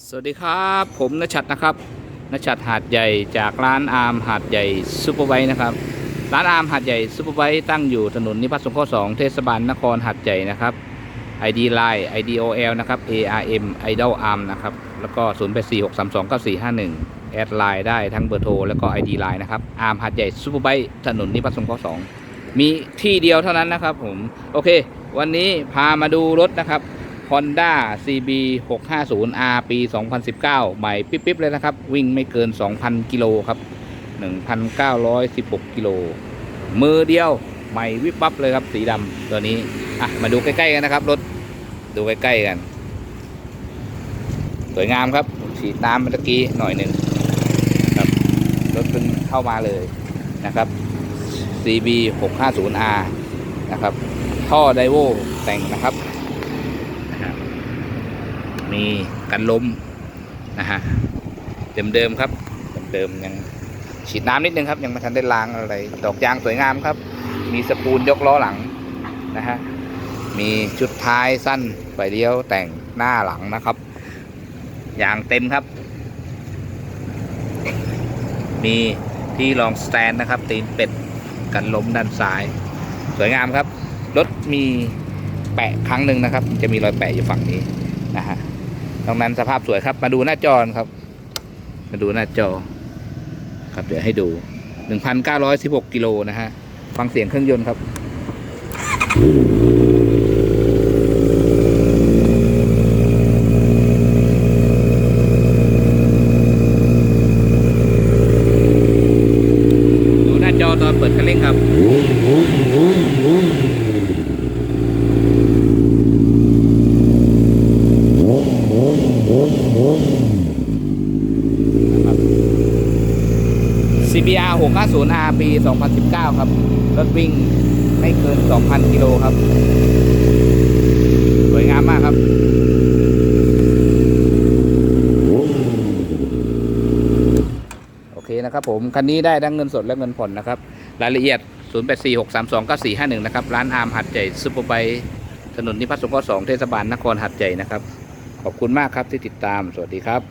สวัสดีครับผมนชัดนะครับนชัดหาดใหญ่จากร้านอาร์มหาดใหญ่ซูเปอร์ไบค์นะครับร้านอาร์มหาดใหญ่ซูเปอร์ไบค์ตั้งอยู่ถนนนิพัฒน์สงเคราะห์2เทศบาลนครหาดใหญ่นะครับ ID Line IDOL นะครับ ARM Idol Arm นะครับแล้วก็0846329451แอดไลน์ได้ทั้งเบอร์โทรแล้วก็ ID Line นะครับอาร์มหาดใหญ่ซูเปอร์ไบค์ถนนนิพัฒน์สงเคราะห์2มีที่เดียวเท่านั้นนะครับผมโอเค วันนี้พามาดูรถนะครับ Honda CB 650 R ปี 2019 ใหม่ปิ๊บๆเลยนะครับ วิ่งไม่เกิน 2,000 กิโลครับ 1,916 กิโล มือเดียวใหม่วิบวับเลยครับ สีดำตัวนี้ อะ มาดูใกล้ ๆ กันนะครับ รถ ดูใกล้ ๆ กัน สวยงามครับฉีน้ำเมื่อกี้หน่อยหนึ่งครับ รถเพิ่งเข้ามาเลยนะครับ CB 650R นะครับ ท่อไดโวแต่งนะครับ นะฮะมีกันลมนะฮะเดิมๆครับเดิมๆยังฉีดน้ำนิดนึงครับ ยังไม่ทันได้ล้างอะไร ดอกยางสวยงามครับ มีสปูลยกล้อหลังนะฮะมีชุดท้ายสั้นไฟเลี้ยวแต่งหน้าหลังนะครับ ยางเต็มครับ มีที่รองสแตนนะครับ ตีนเป็ดกันล้มด้านซ้าย สวยงามครับ รถมี แปะครั้งหนึ่งนะครับ จะมีรอยแปะอยู่ฝั่งนี้นะฮะตรงนั้นสภาพสวยครับ มาดูหน้าจอครับ มาดูหน้าจอ ครับเดี๋ยวให้ดู 1,916กิโลนะฮะ ฟังเสียงเครื่องยนต์ครับ ดูหน้าจอตอนเปิดคันเร่งครับ CBR 650R ปี 2019 ครับ รถวิ่งไม่เกิน 2,000 กิโลครับ สวยงามมากครับโอเคนะครับผม คันนี้ได้ทั้งเงินสดและเงินผ่อนนะครับ รายละเอียด 0846329451 นะครับ ร้านอาร์มหัดใหญ่ซุปเปอร์ไบถนนนิพัฒน์สงเคราะห์2เทศบาลนครหัดใหญ่นะครับ ขอบคุณมากครับที่ติดตาม สวัสดีครับ